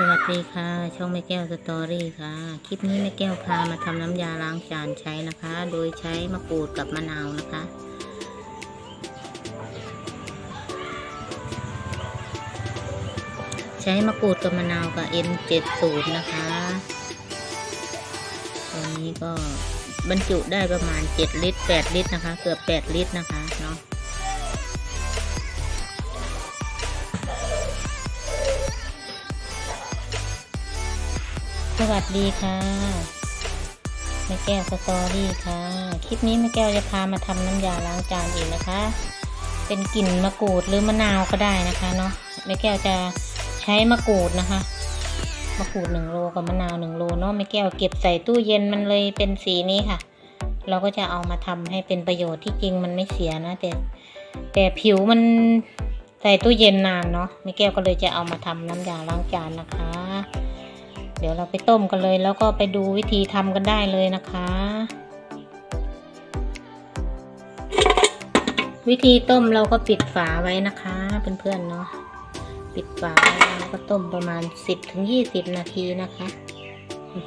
สวัสดีค่ะ ช่องแม่แก้วสตอรี่ค่ะ คลิปนี้แม่แก้วพามาทำน้ำยาล้างจานใช้นะคะ โดยใช้มะกรูดกับมะนาวนะคะ ใช้มะกรูดกับมะนาวกับ N70 นะคะตัวนี้ก็บรรจุได้ประมาณ 7 ลิตร 8 ลิตรนะคะ เกือบ 8 ลิตรนะคะ สวัสดีค่ะแม่แก้วสตอรี่ค่ะ คลิปนี้แม่แก้วจะพามาทำน้ำยาล้างจานเองนะคะ เป็นกลิ่นมะกรูดหรือมะนาวก็ได้นะคะเนาะแม่แก้วจะใช้มะกรูดนะคะมะกรูดหนึ่งโลกับมะนาวหนึ่งโลเนาะแม่แก้วเก็บใส่ตู้เย็นมันเลยเป็นสีนี้ค่ะ เราก็จะเอามาทำให้เป็นประโยชน์ที่จริงมันไม่เสียนะแต่แต่ผิวมันใส่ตู้เย็นนานเนาะแม่แก้วก็เลยจะเอามาทำน้ำยาล้างจานนะคะ เดี๋ยวเราไปต้มกันเลย แล้วก็ไปดูวิธีทำกันได้เลยนะคะ วิธีต้มเราก็ปิดฝาไว้นะคะเพื่อนๆเนาะปิดฝาแล้วก็ต้มประมาณ 10ถึง20 นาทีนะคะ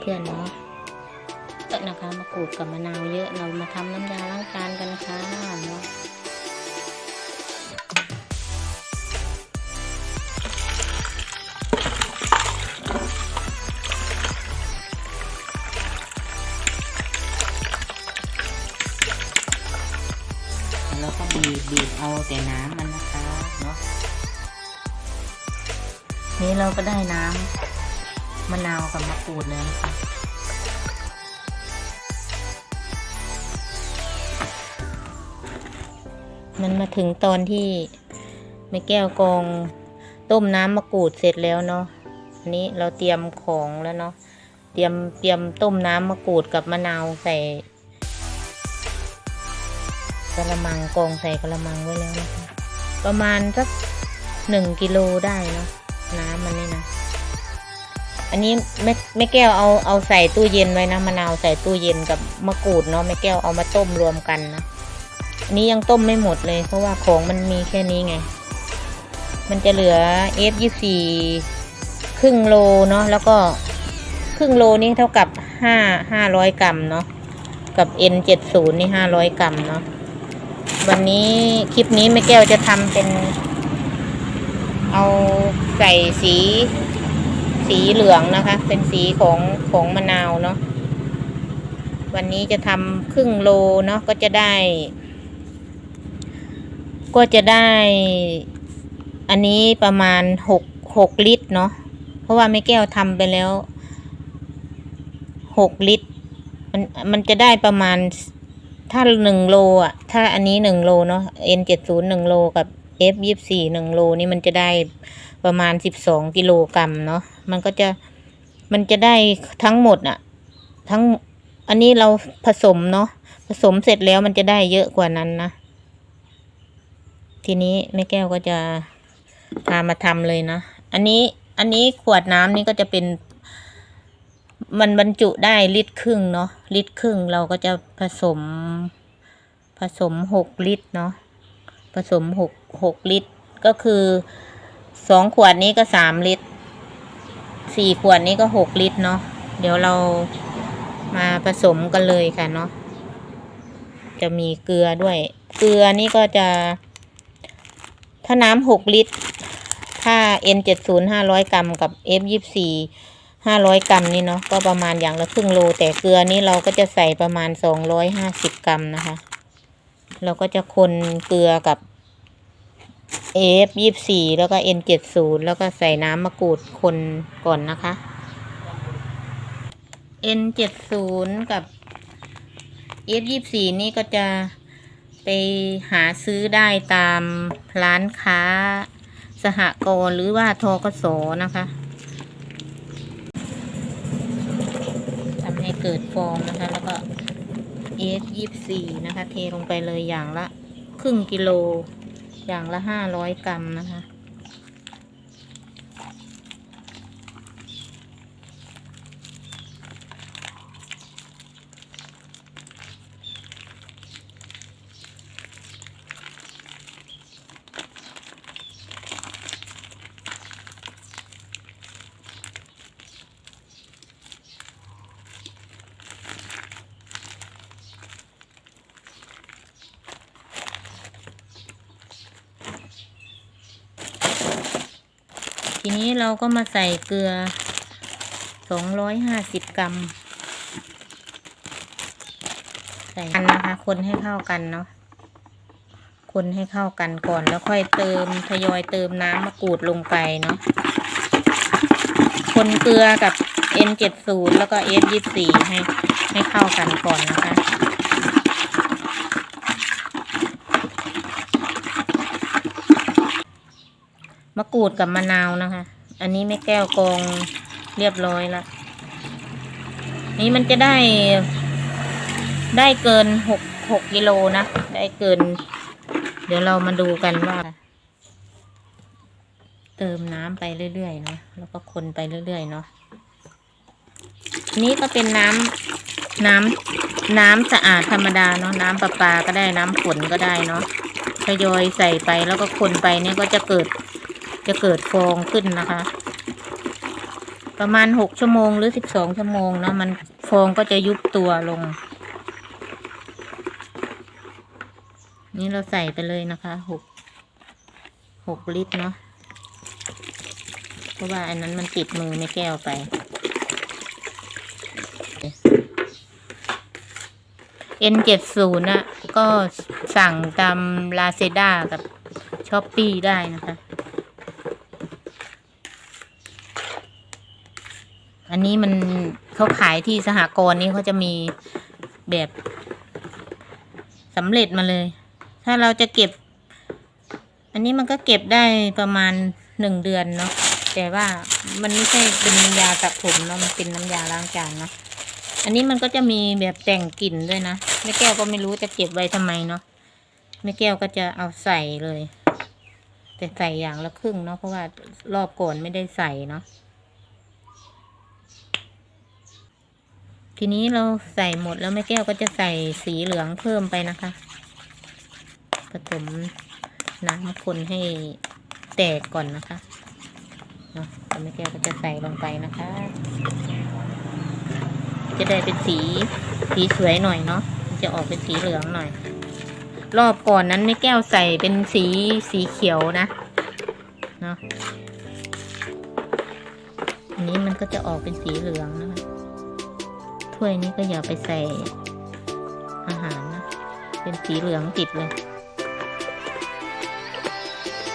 เพื่อนๆเนาะนะคะมะกรูดกับมะนาวเยอะเรามาทำน้ำยาล้างจานกันค่ะเนาะ เอาแต่น้ำมันนะคะเนาะนี่เราก็ได้น้ำมะนาวกับมะกรูดเลยนะคะมันมาถึงตอนที่แม่แก้วกองต้มน้ำมะกรูดเสร็จแล้วเนาะอันนี้เราเตรียมของแล้วเนาะเตรียมเตรียมต้มน้ำมะกรูดกับมะนาวใส่ กระมังกองใส่กระมังไว้แล้วนะคะ ประมาณสักหนึ่งกิโลได้เนาะน้ำมันนี่นะ อันนี้แม่แม่แก้วเอาเอาใส่ตู้เย็นไว้นะมะนาวใส่ตู้เย็นกับมะกรูดเนาะแม่แก้วเอามาต้มรวมกันนะอันนี้ยังต้มไม่หมดเลย เพราะว่าของมันมีแค่นี้ไง มันจะเหลือ F ยี่สี่ครึ่งโลเนาะแล้วก็ครึ่งโลนี่เท่ากับห้าห้าร้อยกรัมเนาะกับ N เจ็ดศูนย์นี่ห้าร้อยกรัมเนาะ วันนี้คลิปนี้แม่แก้วจะทำเป็น เอาใส่สี สีเหลืองนะคะ เป็นสีของของมะนาวเนาะวันนี้จะทำครึ่งโลเนาะก็จะได้ ก็จะได้ อันนี้ประมาณหกหกลิตรเนาะเพราะว่าแม่แก้วทำไปแล้วหกลิตร มันมันจะได้ประมาณ ถ้าหนึ่งโลอะ ถ้าอันนี้หนึ่งโลเนาะ N เจ็ดศูนย์หนึ่งโลกับ F ยี่สี่หนึ่งโลนี่มันจะได้ประมาณสิบสองกิโลกรัมเนาะ มันก็จะมันจะได้ทั้งหมดอะ ทั้งอันนี้เราผสมเนาะผสมเสร็จแล้วมันจะได้เยอะกว่านั้นนะ ทีนี้แม่แก้วก็จะพามาทำเลยนะ อันนี้อันนี้ขวดน้ำนี่ก็จะเป็น มันบรรจุได้ลิตรครึ่งเนาะลิตรครึ่งเราก็จะผสม ผสมหกลิตรเนาะผสมหกหกลิตร ก็คือสองขวดนี้ก็สามลิตรสี่ขวดนี้ก็หกลิตรเนาะเดี๋ยวเรามาผสมกันเลยค่ะเนาะจะมีเกลือด้วย เกลือนี่ก็จะ ถ้าน้ำหกลิตร ถ้า N เจ็ดศูนย์ห้าร้อยกรัมกับ F ยี่สี่ ห้าร้อยกรัมนี่เนาะก็ประมาณอย่างละครึ่งโล แต่เกลือนี้เราก็จะใส่ประมาณสองร้อยห้าสิบกรัมนะคะ เราก็จะคนเกลือกับ F ยี่สี่แล้วก็ N เจ็ดศูนย์แล้วก็ใส่น้ำมะกรูดคนก่อนนะคะ N เจ็ดศูนย์กับ F ยี่สี่นี่ก็จะไปหาซื้อได้ตามร้านค้าสหกรณ์หรือว่าทกสนะคะทำให้ เกิดฟองนะคะ แล้วก็ F ยี่สี่นะคะ เทลงไปเลยอย่างละ ครึ่งกิโล อย่างละห้าร้อยกรัมนะคะ ทีนี้เราก็มาใส่เกลือสองร้อยห้าสิบกรัม ใส่กันนะคะ คนให้เข้ากันเนาะ คนให้เข้ากันก่อนแล้วค่อยเติมทยอยเติมน้ำมะกรูดลงไปเนาะ คนเกลือกับ N70 แล้วก็ F24 ให้ให้เข้ากันก่อนนะคะะกรูดกับมะนาวนะคะ อันนี้ไม่แก้วกองเรียบร้อยแล้วนี้มันจะได้ได้เกินหกหกกิโลนะ ได้เกิน เดี๋ยวเรามาดูกันว่า เติมน้ำไปเรื่อยๆเนาะแล้วก็คนไปเรื่อยๆเนาะนนี้ก็เป็นน้ำน้ำน้ำสะอาดธรรมดาเนาะน้ำประปาก็ได้น้ำฝนก็ได้เนาะทยอยใส่ไปแล้วก็คนไปเนี่ยก็จะเกิด จะเกิดฟองขึ้นนะคะ ประมาณหกชั่วโมงหรือสิบสองชั่วโมงเนาะมันฟองก็จะยุบตัวลง นี่เราใส่ไปเลยนะคะหกหกลิตรเนาะเพราะว่าอันนั้นมันติดมือไม่แก้วไป N70 น่ะก็สั่งตามลาเซด้ากับช้อปปี้ได้นะคะ อันนี้มันเขาขายที่สหกรณ์นี่เขาจะมีแบบสำเร็จมาเลย ถ้าเราจะเก็บ อันนี้มันก็เก็บได้ประมาณหนึ่งเดือนเนาะแต่ว่ามันไม่ใช่เป็นน้ำยาสระผมเนาะมันเป็นน้ำยาล้างจานเนาะอันนี้มันก็จะมีแบบแต่งกลิ่นด้วยนะแม่แก้วก็ไม่รู้จะเก็บไว้ทำไมเนาะแม่แก้วก็จะเอาใส่เลย แต่ใส่อย่างละครึ่งเนาะเพราะว่ารอบก่อนไม่ได้ใส่เนาะ ทีนี้เราใส่หมดแล้วแม่แก้วก็จะใส่สีเหลืองเพิ่มไปนะคะ ผสมน้ำคนให้แตกก่อนนะคะเนาะแม่แก้วก็จะใส่ลงไปนะคะ จะได้เป็นสีสีสวยหน่อยเนาะจะออกเป็นสีเหลืองหน่อย รอบก่อนนั้นแม่แก้วใส่เป็นสีสีเขียวนะเนาะอันนี้มันก็จะออกเป็นสีเหลืองนะ ถ้วยนี้ก็อย่าไปใส่อาหารนะ เป็นสีเหลืองติดเลย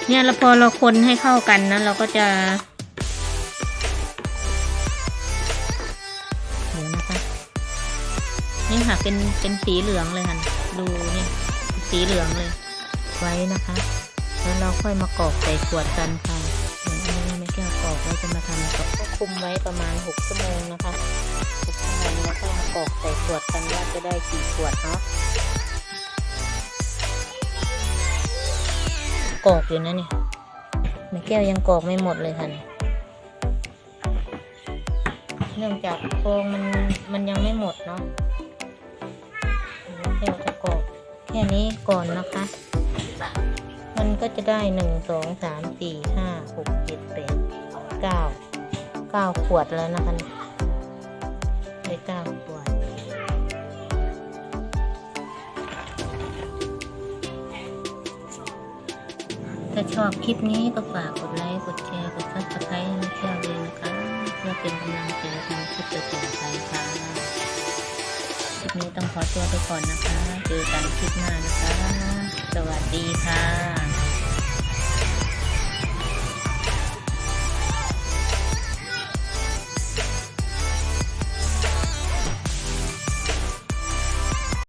เนี่ยแล้วพอเราคนให้เข้ากันนะ เราก็จะเดี๋ยวนะคะนี่ค่ะเป็นเป็นสีเหลืองเลยค่ะดูเนี่ยสีเหลืองเลย ไว้นะคะ แล้วเราค่อยมากรอกใส่ขวดกันค่ะ ไม่แก้วกรอกแล้วจะมาทำก็คุมไว้ประมาณหกชั่วโมงนะคะหกชั่วโมงแล้วก็มากรอกใส่ขวดกันว่าจะได้กี่ขวดเนาะกรอกอยู่นะเนี่ยแม่แก้วยังกรอกไม่หมดเลยค่ะเนี่ยเนื่องจากโครงมันมันยังไม่หมดเนาะเดี๋ยวจะกรอกแค่นี้ก่อนนะคะ มันก็จะได้หนึ่งสองสามสี่ห้าหกเจ็ดแปด เก้าเก้าขวดแล้วนะคะเนี่ยได้เก้าขวดถ้าชอบคลิปนี้ก็ฝากกดไลค์ กดแชร์ กดซับสไครต์ให้แค่เลยนะคะ เพื่อเป็นกำลังใจทำคลิปต่อไปค่ะ คลิปนี้ต้องขอตัวไปก่อนนะคะ เจอกันคลิปหน้านะคะ สวัสดีค่ะ